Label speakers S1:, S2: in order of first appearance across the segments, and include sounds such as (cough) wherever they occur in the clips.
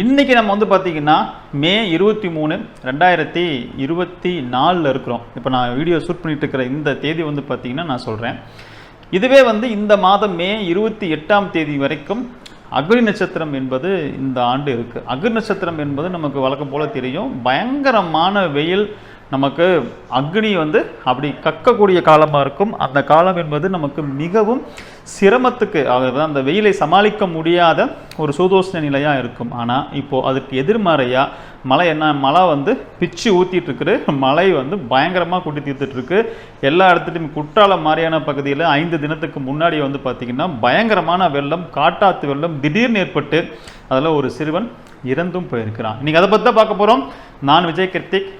S1: இன்றைக்கி நம்ம வந்து பார்த்திங்கன்னா மே இருபத்தி மூணு ரெண்டாயிரத்தி இருபத்தி நாலில் இருக்கிறோம். இப்போ நான் வீடியோ ஷூட் பண்ணிட்டு இருக்கிற இந்த தேதி வந்து பார்த்திங்கன்னா நான் சொல்கிறேன் இதுவே வந்து இந்த மாதம் மே இருபத்தி எட்டாம் தேதி வரைக்கும் அக்னி நட்சத்திரம் என்பது இந்த ஆண்டு இருக்குது அக்னி நட்சத்திரம் என்பது நமக்கு வழக்கம் போல் தெரியும். பயங்கரமான வெயில் நமக்கு அக்னி வந்து அப்படி கக்கக்கூடிய காலமாக இருக்கும். அந்த காலம் என்பது நமக்கு மிகவும் சிரமத்துக்கு அதாவது அந்த வெயிலை சமாளிக்க முடியாத ஒரு சூதோஷ்ண நிலையாக இருக்கும். ஆனால் இப்போது அதுக்கு எதிர்மறையாக மழை என்ன மழை வந்து பிச்சு ஊற்றிட்டுருக்குது மழை வந்து பயங்கரமாக கூட்டி தீர்த்துட்ருக்கு எல்லா இடத்துலையும் குற்றாலம் மாதிரியான பகுதியில் ஐந்து தினத்துக்கு முன்னாடி வந்து பார்த்திங்கன்னா பயங்கரமான வெள்ளம் காட்டாத்து வெள்ளம் திடீர்னு ஏற்பட்டு அதில் ஒரு சிறுவன் இறந்தும் போயிருக்கிறான். இன்றைக்கி அதை பற்றி தான் பார்க்க போகிறோம் நான் Vijay Kruthik.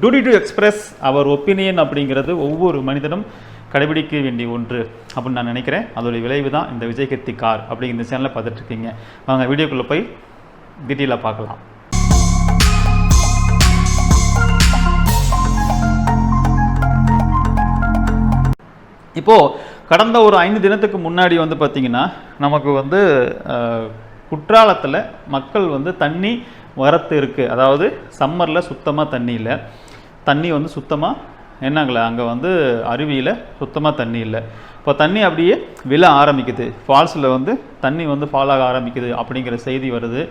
S1: Today to express our opinion அப்படிங்கிறது ஒவ்வொரு மனிதனும் கடைபிடிக்க வேண்டிய ஒன்று அப்படின்னு நான் நினைக்கிறேன். அதோடைய விளைவு தான் இந்த விஜய்கீர்த்தி கார் அப்படிங்கிற இந்த சேனலில் பார்த்துட்ருக்கீங்க. வாங்க வீடியோக்குள்ளே போய் டீட்டெயிலாக பார்க்கலாம். இப்போது கடந்த ஒரு ஐந்து தினத்துக்கு முன்னாடி வந்து பார்த்திங்கன்னா நமக்கு வந்து குற்றாலத்தில் மக்கள் வந்து தண்ணி வரத்து இருக்குது அதாவது சம்மரில் சுத்தமாக தண்ணி இல்லை. தண்ணி வந்து சுத்தமாக என்னங்களே அங்கே வந்து அருவியில் சுத்தமாக தண்ணி இல்லை. இப்போ தண்ணி அப்படியே விழ ஆரம்பிக்குது. ஃபால்ஸில் வந்து தண்ணி வந்து ஃபால் ஆக ஆரம்பிக்குது அப்படிங்கிற செய்தி வருது.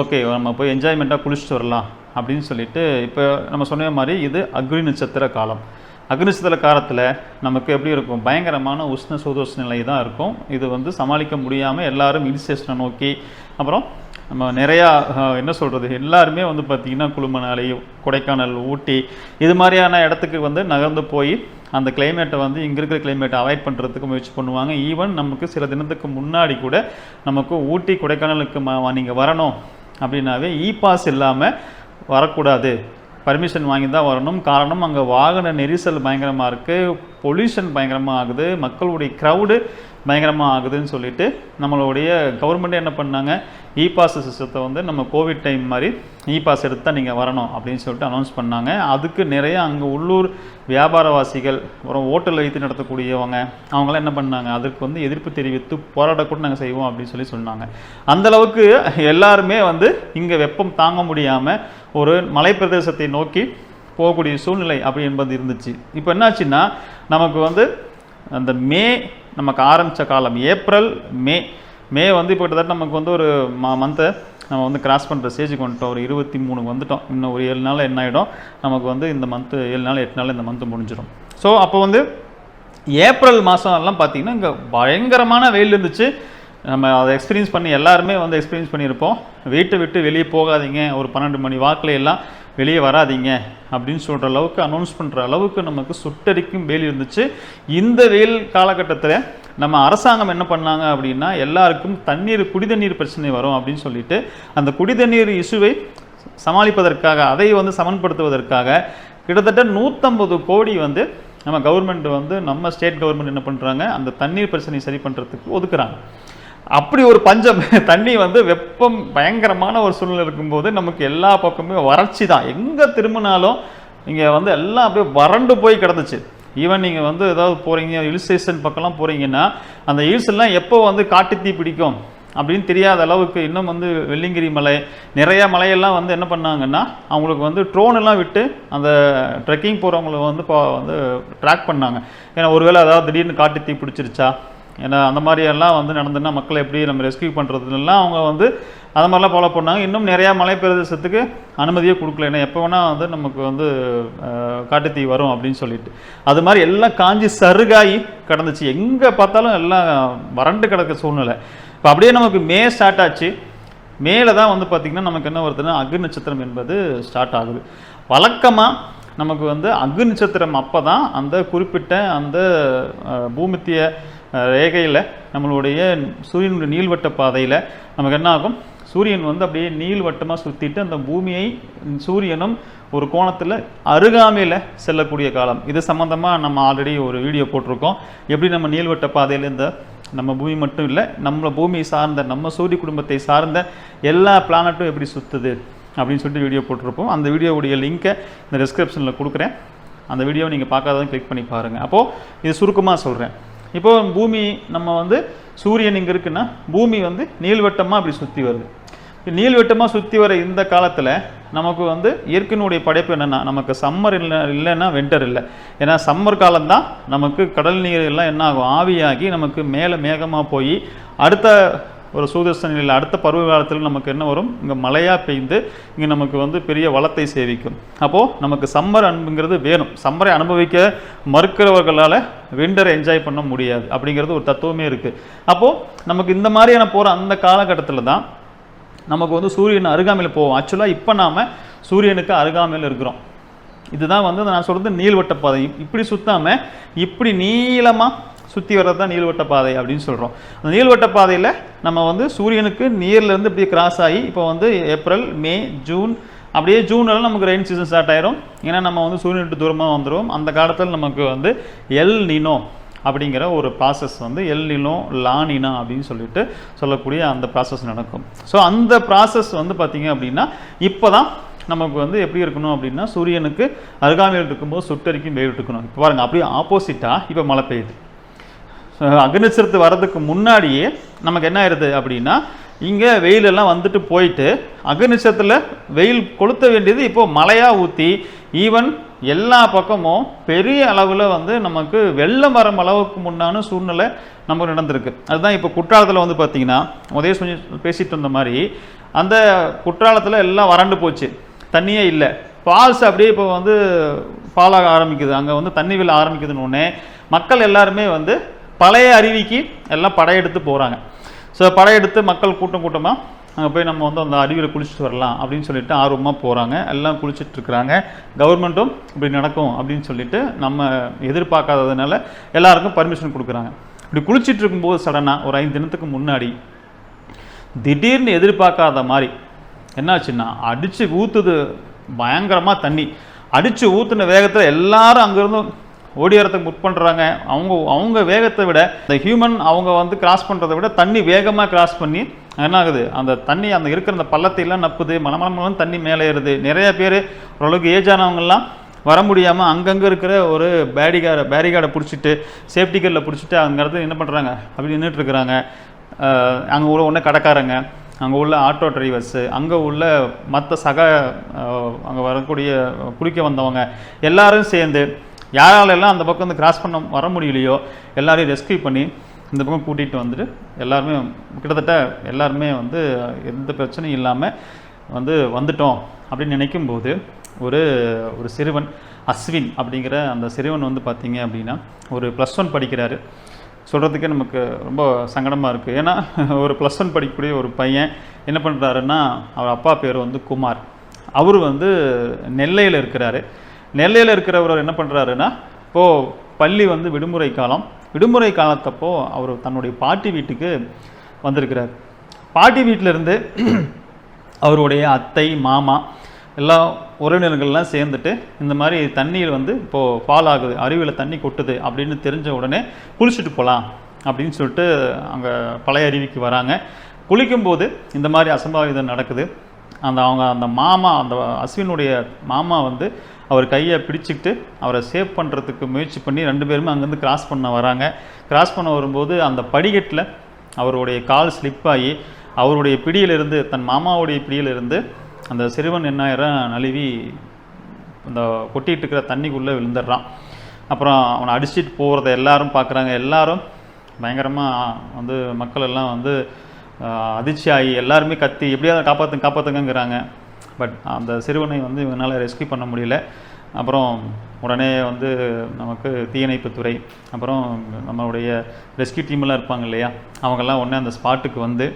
S1: ஓகே நம்ம போய் என்ஜாய்மெண்ட்டாக குளிச்சுட்டு வரலாம் அப்படின்னு சொல்லிட்டு இப்போ நம்ம சொன்ன மாதிரி இது அக்னி நட்சத்திர காலம். அக்னிசதல காலத்தில் நமக்கு எப்படி இருக்கும்? பயங்கரமான உஷ்ண சூதோஷ நிலை தான் இருக்கும். இது வந்து சமாளிக்க முடியாமல் எல்லாரும் ஹில் ஸ்டேஷனை நோக்கி அப்புறம் நம்ம நிறையா என்ன சொல்கிறது எல்லாருமே வந்து பார்த்திங்கன்னா குளுமணாலி கொடைக்கானல் ஊட்டி இது மாதிரியான இடத்துக்கு வந்து நகர்ந்து போய் அந்த கிளைமேட்டை வந்து இங்கே இருக்கிற கிளைமேட்டை அவாய்ட் பண்ணுறதுக்கு முயற்சி பண்ணுவாங்க. ஈவன் நமக்கு சில தினத்துக்கு முன்னாடி கூட நமக்கு ஊட்டி கொடைக்கானலுக்கு நீங்கள் வரணும் அப்படின்னாவே இ பாஸ் இல்லாமல் வரக்கூடாது. பர்மிஷன் வாங்கி தான் வரணும். காரணம் அங்கே வாகன நெரிசல் பயங்கரமாக இருக்குது பொல்யூஷன் பயங்கரமாக ஆகுது. மக்களுடைய க்ரௌடு பயங்கரமாக ஆகுதுன்னு சொல்லிட்டு நம்மளுடைய கவர்மெண்ட்டே என்ன பண்ணாங்க? இ பாஸ் சிஸ்டத்தை வந்து நம்ம கோவிட் டைம் மாதிரி இ பாஸ் எடுத்து தான் நீங்கள் வரணும் அப்படின்னு சொல்லிட்டு அனௌன்ஸ் பண்ணாங்க. அதுக்கு நிறைய அங்கே உள்ளூர் வியாபாரவாசிகள் அப்புறம் ஓட்டல் வைத்து நடத்தக்கூடியவங்க அவங்களாம் என்ன பண்ணாங்க? அதுக்கு வந்து எதிர்ப்பு தெரிவித்து போராடக்கூட நாங்கள் செய்வோம் அப்படின்னு சொல்லி சொன்னாங்க. அந்தளவுக்கு எல்லாருமே வந்து இங்கே வெப்பம் தாங்க முடியாமல் ஒரு மலைப்பிரதேசத்தை நோக்கி போகக்கூடிய சூழ்நிலை அப்படி என்பது இருந்துச்சு. இப்போ என்னாச்சுன்னா நமக்கு வந்து அந்த மே நமக்கு ஆரம்பித்த காலம். ஏப்ரல் மே மே வந்து இப்போ கிட்டத்தட்ட நமக்கு வந்து ஒரு மா மந்த்தை நம்ம வந்து கிராஸ் பண்ணுற ஸ்டேஜுக்கு வந்துட்டோம். ஒரு இருபத்தி மூணுக்கு வந்துட்டோம். இன்னும் ஒரு ஏழு நாள் என்ன ஆகிடும் நமக்கு வந்து இந்த மந்த்து ஏழு நாள் எட்டு நாள் இந்த மந்த்து முடிஞ்சிடும் ஸோ அப்போ வந்து ஏப்ரல் மாதம் எல்லாம் பார்த்தீங்கன்னா இங்கே பயங்கரமான வெயில் இருந்துச்சு. நம்ம அதை எக்ஸ்பீரியன்ஸ் பண்ணி எல்லாருமே வந்து எக்ஸ்பீரியன்ஸ் பண்ணியிருப்போம். வீட்டை விட்டு வெளியே போகாதீங்க. ஒரு பன்னெண்டு மணி வாக்கில் எல்லாம் வெளியே வராதீங்க அப்படின்னு சொல்கிற அளவுக்கு அனௌன்ஸ் பண்ணுற அளவுக்கு நமக்கு சுட்டடிக்கும் வெயில் இருந்துச்சு. இந்த வெயில் காலகட்டத்தில் நம்ம அரசாங்கம் என்ன பண்ணாங்க அப்படின்னா எல்லாருக்கும் தண்ணீர் குடிதண்ணீர் பிரச்சனை வரும் அப்படின்னு சொல்லிட்டு அந்த குடிதண்ணீர் இஷ்யூவை சமாளிப்பதற்காக அதை வந்து சமன்படுத்துவதற்காக கிட்டத்தட்ட நூற்றம்பது கோடி வந்து நம்ம கவர்மெண்ட் வந்து நம்ம ஸ்டேட் கவர்மெண்ட் என்ன பண்ணுறாங்க அந்த தண்ணீர் பிரச்சனையை சரி பண்ணுறதுக்கு ஒதுக்குறாங்க. அப்படி ஒரு பஞ்சம் (laughs) தண்ணி வந்து வெப்பம் பயங்கரமான ஒரு சூழ்நிலை இருக்கும்போது நமக்கு எல்லா பக்கமுமே வறட்சி தான். எங்கே திரும்பினாலும் இங்கே வந்து எல்லாம் அப்படியே வறண்டு போய் கிடந்துச்சு. ஈவன் நீங்கள் வந்து ஏதாவது போகிறீங்க ஹில் ஸ்டேஷன் பக்கம்லாம் போகிறீங்கன்னா அந்த ஹில்ஸ் எல்லாம் எப்போ வந்து காட்டுத்தீ பிடிக்கும் அப்படின்னு தெரியாத அளவுக்கு இன்னும் வந்து வெள்ளிங்கிரி மலை நிறையா மலையெல்லாம் வந்து என்ன பண்ணாங்கன்னா அவங்களுக்கு வந்து ட்ரோன் எல்லாம் விட்டு அந்த ட்ரெக்கிங் போகிறவங்கள வந்து இப்போ வந்து ட்ராக் பண்ணாங்க. ஏன்னா ஒருவேளை அதாவது திடீர்னு காட்டுத்தீ பிடிச்சிருச்சா ஏன்னா அந்த மாதிரியெல்லாம் வந்து நடந்துன்னா மக்களை எப்படி நம்ம ரெஸ்கியூ பண்ணுறதுலாம் அவங்க வந்து அது மாதிரிலாம் ஃபாலோ பண்ணாங்க. இன்னும் நிறையா மலை பிரதேசத்துக்கு அனுமதியே கொடுக்கல. ஏன்னா எப்போ வேணால் வந்து நமக்கு வந்து காட்டுத்தீ வரும் அப்படின்னு சொல்லிட்டு. அது மாதிரி எல்லாம் காஞ்சி சருகாயி கிடந்துச்சு. எங்கே பார்த்தாலும் எல்லாம் வறண்டு கிடக்க சூழ்நிலை. இப்போ அப்படியே நமக்கு மே ஸ்டார்ட் ஆச்சு. மேலே தான் வந்து பார்த்திங்கன்னா நமக்கு என்ன வருதுன்னா அக்னி நட்சத்திரம் என்பது ஸ்டார்ட் ஆகுது. வழக்கமாக நமக்கு வந்து அக்னி நட்சத்திரம் அப்போ தான் அந்த குறிப்பிட்ட அந்த பூமித்திய பூமத்திய ரேகையில் நம்மளுடைய சூரியனுடைய நீள்வட்ட பாதையில் நமக்கு என்ன ஆகும்? சூரியன் வந்து அப்படியே நீள்வட்டமாக சுற்றிட்டு அந்த பூமியை சூரியனும் ஒரு கோணத்தில் அருகாமையில் செல்லக்கூடிய காலம். இது சம்மந்தமாக நம்ம ஆல்ரெடி ஒரு வீடியோ போட்டிருக்கோம். எப்படி நம்ம நீள்வட்ட பாதையில் இந்த நம்ம பூமி மட்டும் இல்லை நம்ம பூமியை சார்ந்த நம்ம சூரிய குடும்பத்தை சார்ந்த எல்லா பிளானட்டும் எப்படி சுற்றுது அப்படின்னு சொல்லிட்டு வீடியோ போட்டிருப்போம். அந்த வீடியோவுடைய லிங்க்கை இந்த டிஸ்கிரிப்ஷனில் கொடுக்குறேன். அந்த வீடியோவை நீங்கள் பார்க்காததான் கிளிக் பண்ணி பாருங்கள் அப்போது இது சுருக்கமாக சொல்கிறேன் இப்போ பூமி நம்ம வந்து சூரியன் இங்கே இருக்குன்னா பூமி வந்து நீள்வட்டமாக அப்படி சுற்றி வருது. நீள்வட்டமாக சுற்றி வர இந்த காலத்தில் நமக்கு வந்து இயற்கையினுடைய படைப்பு என்னென்னா நமக்கு சம்மர் இல்லை இல்லைன்னா வின்டர் இல்லை. ஏன்னா சம்மர் காலம்தான் நமக்கு கடல் நீர் எல்லாம் என்ன ஆகும்? ஆவியாகி நமக்கு மேலே மேகமாக போய் அடுத்த ஒரு சூதச நிலையில் அடுத்த பருவ காலத்தில் நமக்கு என்ன வரும்? இங்கே மழையாக பெய்ந்து இங்கே நமக்கு வந்து பெரிய வளத்தை சேவிக்கும். அப்போது நமக்கு சம்மர் அன்புங்கிறது வேணும். சம்மரை அனுபவிக்க மறுக்கிறவர்களால் விண்டரை என்ஜாய் பண்ண முடியாது. அப்படிங்கிறது ஒரு தத்துவமே இருக்குது அப்போது நமக்கு இந்த மாதிரியான போகிற அந்த காலகட்டத்தில் தான் நமக்கு வந்து சூரியன் அருகாமையில் போவோம். ஆக்சுவலாக இப்போ நாம் சூரியனுக்கு அருகாமையில் இருக்கிறோம். இதுதான் வந்து நான் சொல்கிறது நீள்வட்ட பாதை இப்படி சுற்றாமல் இப்படி நீளமாக சுற்றி வர்றது தான் நீள்வட்ட பாதை அப்படின்னு சொல்கிறோம் அந்த நீள்வட்ட பாதையில் நம்ம வந்து சூரியனுக்கு நீர்லேருந்து இப்படியே கிராஸ் ஆகி இப்போ வந்து ஏப்ரல் மே ஜூன் அப்படியே ஜூனில் நமக்கு ரெயின் சீசன் ஸ்டார்ட் ஆயிரும். ஏன்னா நம்ம வந்து சூரியன் விட்டு தூரமாக வந்துடும் அந்த காலத்தில் நமக்கு வந்து எல் நினோ அப்படிங்கிற ஒரு ப்ராசஸ் வந்து எல் நினோ லானினா அப்படின்னு சொல்லிட்டு சொல்லக்கூடிய அந்த ப்ராசஸ் நடக்கும். ஸோ அந்த ப்ராசஸ் வந்து பார்த்தீங்க அப்படின்னா இப்போ தான் நமக்கு வந்து எப்படி இருக்கணும் அப்படின்னா சூரியனுக்கு அருகாமையில் இருக்கும்போது சுட்டரிக்கும் வெயில் இருக்கணும் இப்போ பாருங்கள் அப்படியே ஆப்போசிட்டாக இப்போ மழை பெய்யுது. அக்னிச்சரத்து வர்றதுக்கு முன்னாடியே நமக்கு என்ன ஆயிடுது அப்படின்னா இங்கே வெயிலெல்லாம் வந்துட்டு போயிட்டு அக்னிச்சத்தில் வெயில் கொளுத்த வேண்டியது இப்போ மழையாக ஊற்றி ஈவன் எல்லா பக்கமும் பெரிய அளவில் வந்து நமக்கு வெள்ளம் வரும் அளவுக்கு முன்னான சூழ்நிலை நமக்கு நடந்திருக்கு. அதுதான் இப்போ குற்றாலத்தில் வந்து பார்த்தீங்கன்னா உதய சொல்லி பேசிட்டு இருந்த மாதிரி அந்த குற்றாலத்தில் எல்லாம் வறண்டு போச்சு. தண்ணியே இல்லை. ஃபால்ஸ் அப்படியே இப்போ வந்து ஃபாலாக ஆரம்பிக்குது. அங்கே வந்து தண்ணி விழ ஆரம்பிக்குதுன்னு மக்கள் எல்லாருமே வந்து பழைய அருவிக்கு எல்லாம் படையெடுத்து போகிறாங்க ஸோ படையெடுத்து மக்கள் கூட்டம் கூட்டமாக அங்கே போய் நம்ம வந்து அந்த அருவியில் குளிச்சுட்டு வரலாம் அப்படின்னு சொல்லிட்டு ஆர்வமாக போகிறாங்க எல்லாம் குளிச்சுட்டு இருக்கிறாங்க. கவர்மெண்ட்டும் இப்படி நடக்கும் அப்படின்னு சொல்லிட்டு நம்ம எதிர்பார்க்காததுனால எல்லாருக்கும் பர்மிஷன் கொடுக்குறாங்க. இப்படி குளிச்சுட்டு இருக்கும்போது சடனாக ஒரு ஐந்து தினத்துக்கு முன்னாடி திடீர்னு எதிர்பார்க்காத மாதிரி என்னாச்சுன்னா அடித்து ஊற்றுது பயங்கரமாக தண்ணி. அடித்து ஊற்றுன வேகத்தில் எல்லாரும் அங்கேருந்தும் ஓடியறதுக்கு முட் பண்ணுறாங்க அவங்க அவங்க வேகத்தை விட இந்த ஹியூமன் அவங்க வந்து கிராஸ் பண்ணுறதை விட தண்ணி வேகமாக கிராஸ் பண்ணி என்ன ஆகுது அந்த தண்ணி அந்த இருக்கிற அந்த பள்ளத்தை எல்லாம் நப்புது மலமலமலம் தண்ணி மேலே ஏறுது. நிறைய பேர் ஓரளவுக்கு ஏஜ் ஆனவங்கெல்லாம் வர முடியாமல் அங்கங்கே இருக்கிற ஒரு பேரிகார்டை பேரிகார்டை பிடிச்சிட்டு சேஃப்டி கேரில் பிடிச்சிட்டு அங்கே இடத்துல என்ன பண்ணுறாங்க அப்படி நின்றுட்டுருக்குறாங்க அங்கே உள்ள ஒன்று கடைக்காரங்க அங்கே உள்ள ஆட்டோ டிரைவர்ஸு அங்கே உள்ள மற்ற சக அங்கே வரக்கூடிய குளிக்க வந்தவங்க எல்லாரும் சேர்ந்து யாராலெல்லாம் அந்த பக்கம் வந்து கிராஸ் பண்ண வர முடியலையோ எல்லாரையும் ரெஸ்கியூ பண்ணி இந்த பக்கம் கூட்டிகிட்டு வந்துட்டு எல்லாருமே கிட்டத்தட்ட எல்லாருமே வந்து எந்த பிரச்சனையும் இல்லாமல் வந்து வந்துட்டோம் அப்படின்னு நினைக்கும்போது ஒரு ஒரு சிறுவன் அஸ்வின் அப்படிங்கிற அந்த சிறுவன் வந்து பார்த்தீங்க அப்படின்னா ஒரு ப்ளஸ் ஒன் படிக்கிறாரு. சொல்கிறதுக்கே நமக்கு ரொம்ப சங்கடமாக இருக்குது ஏன்னா (laughs) ஒரு ப்ளஸ் ஒன் படிக்கக்கூடிய ஒரு பையன் என்ன பண்ணுறாருன்னா அவர் அப்பா பேர் வந்து குமார். அவர் வந்து நெல்லையில் இருக்கிறாரு. நெல்லையில் இருக்கிறவர் என்ன பண்ணுறாருன்னா இப்போது பள்ளி வந்து விடுமுறை காலம். விடுமுறை காலத்தப்போ அவர் தன்னுடைய பாட்டி வீட்டுக்கு வந்திருக்கிறார். பாட்டி வீட்டில் இருந்து (clears throat) அவருடைய அத்தை மாமா எல்லா உறவினர்கள்லாம் சேர்ந்துட்டு இந்த மாதிரி தண்ணீர் வந்து இப்போது ஃபால் ஆகுது அருவியில் தண்ணி கொட்டுது அப்படின்னு தெரிஞ்ச உடனே குளிச்சுட்டு போகலாம் அப்படின்னு சொல்லிட்டு அங்கே பழைய அருவிக்கு வராங்க. குளிக்கும்போது இந்த மாதிரி அசம்பாவிதம் நடக்குது. அந்த அவங்க அந்த மாமா அந்த அஸ்வினுடைய மாமா வந்து அவர் கையை பிடிச்சிக்கிட்டு அவரை சேவ் பண்ணுறதுக்கு முயற்சி பண்ணி ரெண்டு பேருமே அங்கேருந்து கிராஸ் பண்ண வராங்க. கிராஸ் பண்ண வரும்போது அந்த படிக்கட்டில் அவருடைய கால் ஸ்லிப் ஆகி அவருடைய பிடியிலிருந்து தன் மாமாவுடைய பிடியிலிருந்து அந்த சிறுவன் என்ன ஆயிரம் நழுவி அந்த கொட்டிகிட்டு இருக்கிற தண்ணிக்குள்ளே விழுந்துடுறான். அப்புறம் அவனை அடிச்சிட்டு போகிறத எல்லாரும் பார்க்குறாங்க. எல்லாரும் பயங்கரமாக வந்து மக்கள் எல்லாம் வந்து அதிர்ச்சி ஆகி எல்லாருமே கத்தி எப்படியாவது காப்பாற்றுங்க காப்பாற்றுங்கிறாங்க பட் அந்த சிறுவனை வந்து இவங்களால் ரெஸ்க்யூ பண்ண முடியல. அப்புறம் உடனே வந்து நமக்கு தீயணைப்புத்துறை அப்புறம் நம்மளுடைய ரெஸ்கியூ டீம்லாம் இருப்பாங்க இல்லையா? அவங்கெல்லாம் உடனே அந்த ஸ்பாட்டுக்கு வந்து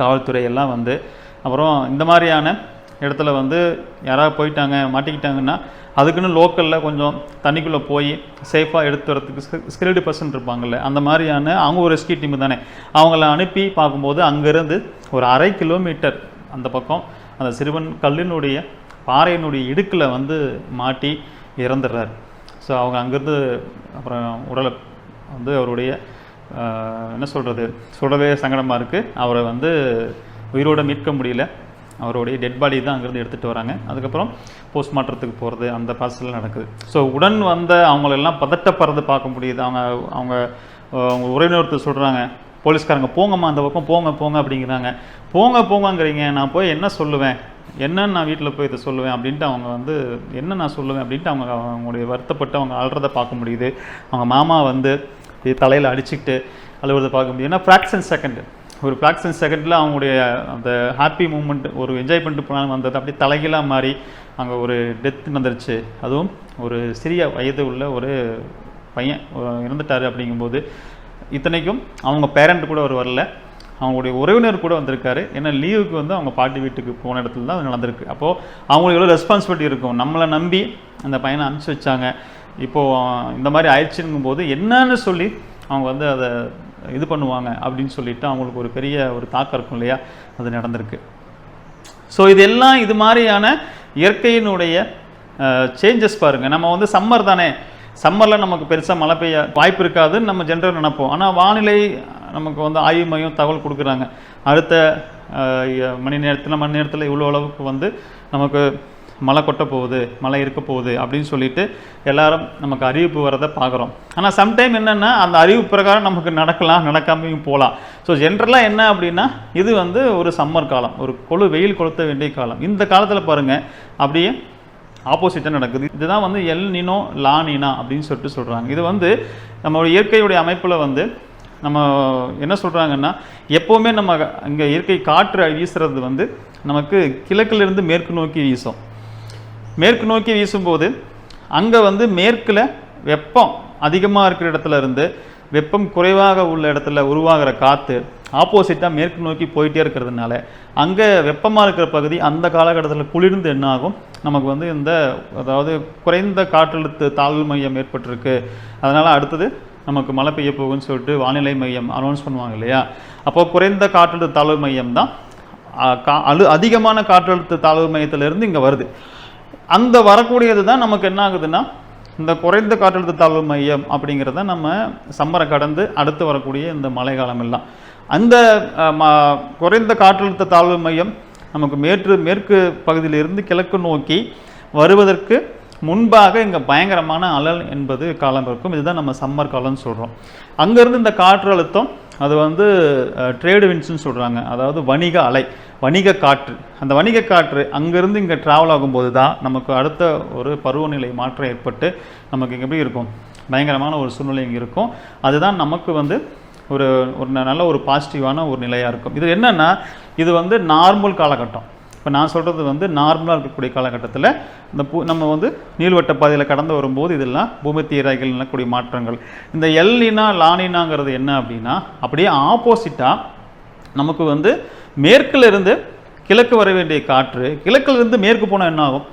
S1: காவல்துறை எல்லாம் வந்து அப்புறம் இந்த மாதிரியான இடத்துல வந்து யாராவது போயிட்டாங்க மாட்டிக்கிட்டாங்கன்னா அதுக்குன்னு லோக்கலில் கொஞ்சம் தண்ணிக்குள்ளே போய் சேஃபாக எடுத்து வரத்துக்கு ஸ்கில்டு பர்சன் இருப்பாங்கல்ல அந்த மாதிரியான அவங்க ஒரு ரெஸ்கியூ டீம் தானே. அவங்கள அனுப்பி பார்க்கும்போது அங்கேருந்து ஒரு அரை கிலோமீட்டர் அந்த பக்கம் அந்த சிறுவன் கல்லினுடைய பாறையினுடைய இடுக்கில் வந்து மாட்டி இறந்துடுறாரு. ஸோ அவங்க அங்கேருந்து அப்புறம் உடலை வந்து அவருடைய என்ன சொல்கிறது சுடவே சங்கடமாக இருக்குது அவரை வந்து உயிரோட மீட்க முடியல. அவருடைய டெட் பாடி தான் அங்கேருந்து எடுத்துகிட்டு வராங்க. அதுக்கப்புறம் போஸ்ட்மார்ட்டத்துக்கு போகிறது அந்த ப்ராசஸ்லாம் நடக்குது. ஸோ உடன் வந்த அவங்களெல்லாம் பதட்டப்படுறது பார்க்க முடியுது. அவங்க அவங்க அவங்க உறவினர் சொல்கிறாங்க போலீஸ்காரங்க போங்கம்மா அந்த பக்கம் போங்க போங்க அப்படிங்கிறாங்க. போங்க போங்கங்கிறீங்க நான் போய் என்ன சொல்லுவேன்? என்னன்னு நான் வீட்டில் போய் இதை சொல்லுவேன் அப்படின்ட்டு அவங்க வந்து என்ன நான் சொல்லுவேன்? அப்படின்ட்டு அவங்க அவங்களுடைய வருத்தப்பட்டு அவங்க அழுறதை பார்க்க முடியுது. அவங்க மாமா வந்து தலையில் அடிச்சுக்கிட்டு அழுகிறத பார்க்க முடியுது. ஏன்னா ஃப்ராக்ஷன் செகண்டு ஒரு ஃப்ராக்ஷன் செகண்டில் அவங்களுடைய அந்த ஹாப்பி மூமெண்ட் ஒரு என்ஜாய் பண்ணிட்டு போனாலும் வந்தது. அப்படியே தலைகீழாக மாறி அங்கே ஒரு டெத் நடந்துருச்சு. அதுவும் ஒரு சிறிய வயது உள்ள ஒரு பையன் இறந்துட்டார் இறந்துட்டாரு அப்படிங்கும்போது இத்தனைக்கும் அவங்க பேரண்ட் கூட அவர் வரல. அவங்களுடைய உறவினர் கூட வந்திருக்காரு. ஏன்னா லீவுக்கு வந்து அவங்க பாட்டி வீட்டுக்கு போன இடத்துல தான் அது நடந்திருக்கு. அப்போது அவங்களுக்கு எவ்வளோ ரெஸ்பான்சிபிலிட்டி இருக்கும். நம்மளை நம்பி அந்த பையனை அனுப்பிச்சி வச்சாங்க. இப்போது இந்த மாதிரி ஆயிடுச்சுங்கும் போது என்னன்னு சொல்லி அவங்க வந்து அதை இது பண்ணுவாங்க அப்படின்னு சொல்லிட்டு அவங்களுக்கு ஒரு பெரிய ஒரு தாக்கம் இருக்கும் இல்லையா? அது நடந்திருக்கு. ஸோ இதெல்லாம் இது மாதிரியான இயற்கையினுடைய சேஞ்சஸ் பாருங்க. நம்ம வந்து சம்மர் தானே. சம்மரில் நமக்கு பெருசாக மழை பெய்ய வாய்ப்பு இருக்காதுன்னு நம்ம ஜென்ரல் நினைப்போம். ஆனால் வானிலை நமக்கு வந்து ஆய்வு மையம் தகவல் கொடுக்குறாங்க. அடுத்த மணி நேரத்தில் மணி நேரத்தில் இவ்வளோ அளவுக்கு வந்து நமக்கு மழை கொட்ட போகுது மழை இருக்க போகுது அப்படின்னு சொல்லிட்டு எல்லாரும் நமக்கு அறிவிப்பு வரதை பார்க்குறோம். ஆனால் சம்டைம் என்னென்னா அந்த அறிவிப்பு பிரகாரம் நமக்கு நடக்கலாம் நடக்காமையும் போகலாம். ஸோ ஜென்ரலாக என்ன அப்படின்னா இது வந்து ஒரு சம்மர் காலம் ஒரு கொழு வெயில் கொளுத்த வேண்டிய காலம். இந்த காலத்தில் பாருங்கள் அப்படியே ஆப்போசிட்டாக நடக்குது. இதுதான் வந்து எல் நினோ லா நினா அப்படின்னு சொல்லிட்டு சொல்கிறாங்க இது வந்து நம்ம இயற்கையுடைய அமைப்பில் வந்து நம்ம என்ன சொல்கிறாங்கன்னா எப்போவுமே நம்ம இங்கே இயற்கை காற்று வீசுறது வந்து நமக்கு கிழக்கிலிருந்து மேற்கு நோக்கி வீசும். மேற்கு நோக்கி வீசும்போது அங்கே வந்து மேற்கில் வெப்பம் அதிகமாக இருக்கிற இடத்துல இருந்து வெப்பம் குறைவாக உள்ள இடத்துல உருவாகிற காற்று ஆப்போசிட்டாக மேற்கு நோக்கி போயிட்டே இருக்கிறதுனால அங்கே வெப்பமாக இருக்கிற பகுதி அந்த காலகட்டத்தில் குளிர்ந்து என்ன ஆகும்? நமக்கு வந்து இந்த அதாவது குறைந்த காற்றழுத்த தாழ்வு மையம் ஏற்பட்டிருக்கு. அதனால் அடுத்தது நமக்கு மழை பெய்ய போகும்னு சொல்லிட்டு வானிலை மையம் அனௌன்ஸ் பண்ணுவாங்க இல்லையா? அப்போது குறைந்த காற்றழுத்த தாழ்வு மையம் தான் கா அழு அதிகமான காற்றழுத்த தாழ்வு மையத்திலேருந்து இங்கே வருது. அந்த வரக்கூடியது தான் நமக்கு என்ன ஆகுதுன்னா இந்த குறைந்த காற்றழுத்த தாழ்வு மையம் அப்படிங்கிறத நம்ம சம்மரை கடந்து அடுத்து வரக்கூடிய இந்த மழைக்காலம் எல்லாம் அந்த குறைந்த காற்றழுத்த தாழ்வு மையம் நமக்கு மேற்கு மேற்கு பகுதியிலிருந்து கிழக்கு நோக்கி வருவதற்கு முன்பாக இங்கே பயங்கரமான அலல் என்பது காலம் இருக்கும். இதுதான் நம்ம சம்மர் காலம்னு சொல்கிறோம் அங்கேருந்து இந்த காற்றழுத்தம் அது வந்து ட்ரேடு வின்ஸ்னு சொல்கிறாங்க அதாவது வணிக அலை. வணிக காற்று அந்த வணிக காற்று அங்கேருந்து இங்கே ட்ராவல் ஆகும்போது தான் நமக்கு அடுத்த ஒரு பருவநிலை மாற்றம் ஏற்பட்டு நமக்கு இங்கே எப்படி இருக்கும்? பயங்கரமான ஒரு சூழ்நிலை இங்கே இருக்கும். அதுதான் நமக்கு வந்து ஒரு ஒரு ந- நல்ல ஒரு பாசிட்டிவான ஒரு நிலையாக இருக்கும். இது என்னென்னா இது வந்து நார்மல் காலகட்டம். இப்போ நான் சொல்கிறது வந்து நார்மலாக இருக்கக்கூடிய காலகட்டத்தில் இந்த பூ நம்ம வந்து நீள்வட்ட பாதையில் கடந்து வரும்போது இதெல்லாம் பூமி தீராய்கள் நடக்கக்கூடிய மாற்றங்கள். இந்த எல்லினா லானினாங்கிறது என்ன அப்படின்னா அப்படியே ஆப்போசிட்டாக நமக்கு வந்து மேற்கிலிருந்து கிழக்கு வர வேண்டிய காற்று கிழக்கிலிருந்து மேற்கு போனால் என்ன ஆகும்?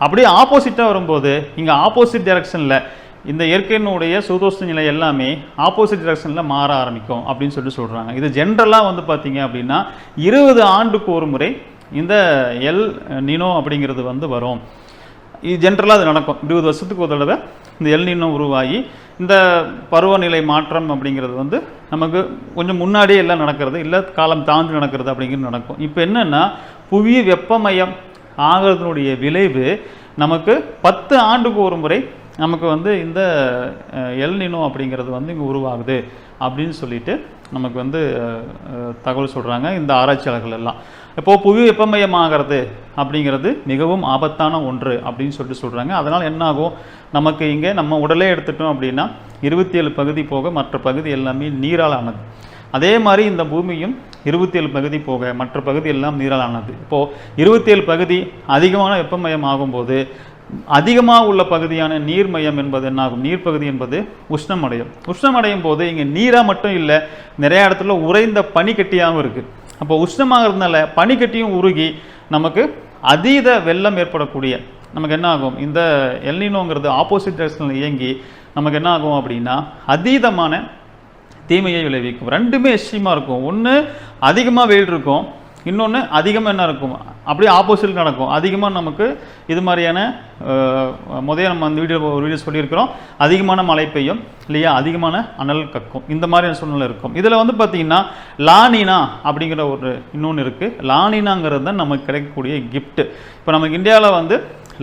S1: அப்படியே ஆப்போசிட்டாக வரும்போது இங்கே ஆப்போசிட் டைரக்ஷனில் இந்த இயற்கையினுடைய சுதோஷ நிலை எல்லாமே ஆப்போசிட் டைரக்ஷனில் மாற ஆரம்பிக்கும் அப்படின்னு சொல்லிட்டு சொல்கிறாங்க இது ஜென்ரலாக வந்து பார்த்தீங்க அப்படின்னா இருபது ஆண்டுக்கு ஒரு முறை இந்த எல் நினோ அப்படிங்கிறது வந்து வரும். இது ஜென்ரலாக அது நடக்கும். இருபது வருஷத்துக்கு ஒரு தடவை இந்த எல் உருவாகி இந்த பருவநிலை மாற்றம் அப்படிங்கிறது வந்து நமக்கு கொஞ்சம் முன்னாடியே எல்லாம் நடக்கிறது இல்லை காலம் தாழ்ந்து நடக்கிறது அப்படிங்கிறது நடக்கும். இப்போ என்னென்னா புவி வெப்பமயம் ஆகிறதுனுடைய விளைவு நமக்கு பத்து ஆண்டுக்கு ஒரு முறை நமக்கு வந்து இந்த எல்நினோ எல் அப்படிங்கிறது வந்து இங்கே உருவாகுது அப்படின்னு சொல்லிட்டு நமக்கு வந்து தகவல் சொல்கிறாங்க இந்த ஆராய்ச்சியாளர்கள் எல்லாம். இப்போது புவி வெப்பமயமாகிறது அப்படிங்கிறது மிகவும் ஆபத்தான ஒன்று அப்படின்னு சொல்லிட்டு சொல்கிறாங்க அதனால் என்ன ஆகும் நமக்கு இங்கே நம்ம உடலே எடுத்துட்டோம் அப்படின்னா இருபத்தி ஏழு பகுதி போக மற்ற பகுதி எல்லாமே நீரால் ஆனது அதே மாதிரி இந்த பூமியும் இருபத்தி ஏழு பகுதி போக மற்ற பகுதி எல்லாம் நீரால் ஆனது இப்போது இருபத்தி ஏழு பகுதி அதிகமான வெப்பமயம் ஆகும்போது அதிகமாக உள்ள பகுதியான நீர்மயம் என்பது என்னாகும்? நீர் பகுதி என்பது உஷ்ணம் அடையும் உஷ்ணம் அடையும் போது இங்கே நீராக மட்டும் இல்லை நிறைய இடத்துல உறைந்த பனிக்கட்டியாகவும் இருக்குது அப்போ உஷ்ணமாகிறதுனால பனிக்கட்டியும் உருகி நமக்கு அதீத வெள்ளம் ஏற்படக்கூடிய நமக்கு என்ன ஆகும் இந்த எல்னினோங்கிறது ஆப்போசிட் டைரக்ஷனில் இயங்கி நமக்கு என்ன ஆகும் அப்படின்னா அதீதமான தீமையை விளைவிக்கும். ரெண்டுமே எஸ்டிமாக இருக்கும். ஒன்று அதிகமாக வெயில் இருக்கும் இன்னொன்று அதிகமாக என்ன இருக்கும் அப்படியே ஆப்போசிட் நடக்கும். அதிகமாக நமக்கு இது மாதிரியான முதல்ல நம்ம அந்த வீடியோ ஒரு வீடியோ சொல்லியிருக்கிறோம். அதிகமான மழை பெய்யும் இல்லையா? அதிகமான அனல் கக்கும். இந்த மாதிரியான சூழ்நிலை இருக்கும். இதில் வந்து பார்த்தீங்கன்னா லானினா அப்படிங்கிற ஒரு இன்னொன்று இருக்குது லானினாங்கிறது தான் நமக்கு கிடைக்கக்கூடிய கிஃப்ட்டு இப்போ நமக்கு இந்தியாவில் வந்து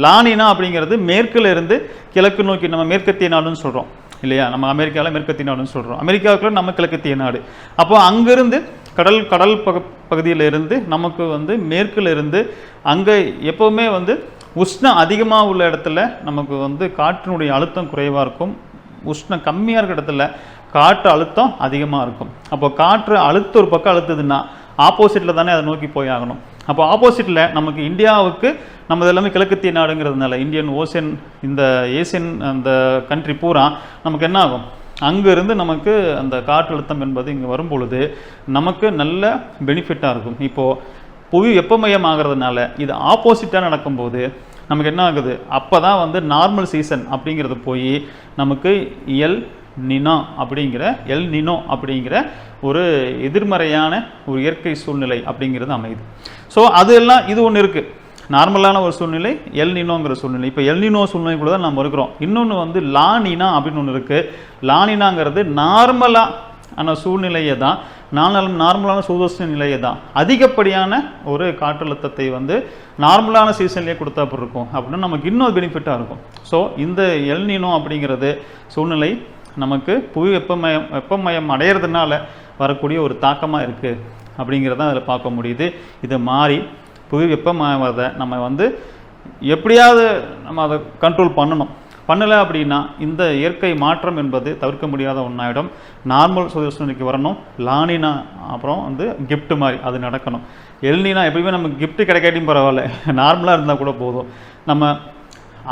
S1: லானினா அப்படிங்கிறது மேற்குல இருந்து கிழக்கு நோக்கி நம்ம மேற்கத்திய நாடுன்னு சொல்கிறோம் இல்லையா? நம்ம அமெரிக்காவில் மேற்கத்திய நாடுன்னு சொல்கிறோம் அமெரிக்காவுக்குள்ள நம்ம கிழக்கத்திய நாடு. அப்போ அங்கேருந்து கடல் கடல் பக பகுதியில் இருந்து நமக்கு வந்து மேற்கில் இருந்து அங்கே எப்போவுமே வந்து உஷ்ணம் அதிகமாக உள்ள இடத்துல நமக்கு வந்து காற்றினுடைய அழுத்தம் குறைவாக இருக்கும். உஷ்ணம் கம்மியாக இருக்கிற இடத்துல காற்று அழுத்தம் அதிகமாக இருக்கும். அப்போ காற்று அழுத்த ஒரு பக்கம் அழுத்துதுன்னா ஆப்போசிட்டில் தானே அதை நோக்கி போய் ஆகணும். அப்போ ஆப்போசிட்டில் நமக்கு இந்தியாவுக்கு நம்ம எல்லாமே கிழக்கத்திய நாடுங்கிறதுனால இந்தியன் ஓசியன் இந்த ஏசியன் அந்த கண்ட்ரி பூரா நமக்கு என்ன ஆகும்? அங்கேருந்து நமக்கு அந்த காற்றழுத்தம் என்பது இங்கே வரும் பொழுது நமக்கு நல்ல பெனிஃபிட்டாக இருக்கும். இப்போது புவி வெப்பமயம் ஆகிறதுனால இது ஆப்போசிட்டாக நடக்கும்போது நமக்கு என்ன ஆகுது? அப்போ தான் வந்து நார்மல் சீசன் அப்படிங்கிறது போய் நமக்கு எல் நினோ அப்படிங்கிற எல் நினோ அப்படிங்கிற ஒரு எதிர்மறையான ஒரு இயற்கை சூழ்நிலை அப்படிங்கிறது அமையுது. ஸோ அது எல்லாம் இது ஒன்று இருக்குது நார்மலான ஒரு சூழ்நிலை எல்நினோங்கிற சூழ்நிலை. இப்போ எல்நினோ சூழ்நிலைக்குள்ள தான் நம்ம இருக்கிறோம். இன்னொன்று வந்து லானினா அப்படின்னு ஒன்று இருக்குது லானினாங்கிறது நார்மலாக ஆன சூழ்நிலையை தான் நார்மல் நார்மலான சூதோஷ நிலையை தான். அதிகப்படியான ஒரு காற்றழுத்தத்தை வந்து நார்மலான சீசன்லேயே கொடுத்தா அப்படி இருக்கும்? அப்படின்னா நமக்கு இன்னும் பெனிஃபிட்டாக இருக்கும். ஸோ இந்த எல்னினோ அப்படிங்கிறது சூழ்நிலை நமக்கு புவி வெப்பமயம் வெப்பமயம் அடையிறதுனால வரக்கூடிய ஒரு தாக்கமாக இருக்குது அப்படிங்கிறத அதில் பார்க்க முடியுது. இது மாறி புவி வெப்பமயத்தை நம்ம வந்து எப்படியாவது நம்ம அதை கண்ட்ரோல் பண்ணணும். பண்ணலை அப்படின்னா இந்த இயற்கை மாற்றம் என்பது தவிர்க்க முடியாத ஒன்றாயிடும் நார்மல் சுதர்சனைக்கு வரணும். லானினா அப்புறம் வந்து கிஃப்ட்டு மாதிரி அது நடக்கணும். எல்னினா எப்பயுமே நமக்கு கிஃப்ட் கிடைக்காட்டியும் பரவாயில்ல. நார்மலாக இருந்தால் கூட போதும். நம்ம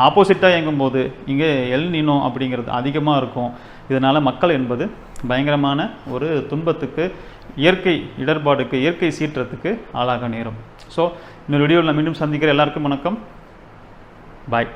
S1: ஆப்போசிட்டாக இயங்கும்போது இங்கே எல் அப்படிங்கிறது அதிகமாக இருக்கும். இதனால் மக்கள் என்பது பயங்கரமான ஒரு துன்பத்துக்கு இயற்கை இடர்பாடுக்கு இயற்கை சீற்றத்துக்கு ஆளாக நேரும். ஸோ இன்னொரு வீடியோவில் நான் மீண்டும் சந்திக்கிற எல்லாருக்கும் வணக்கம். பாய்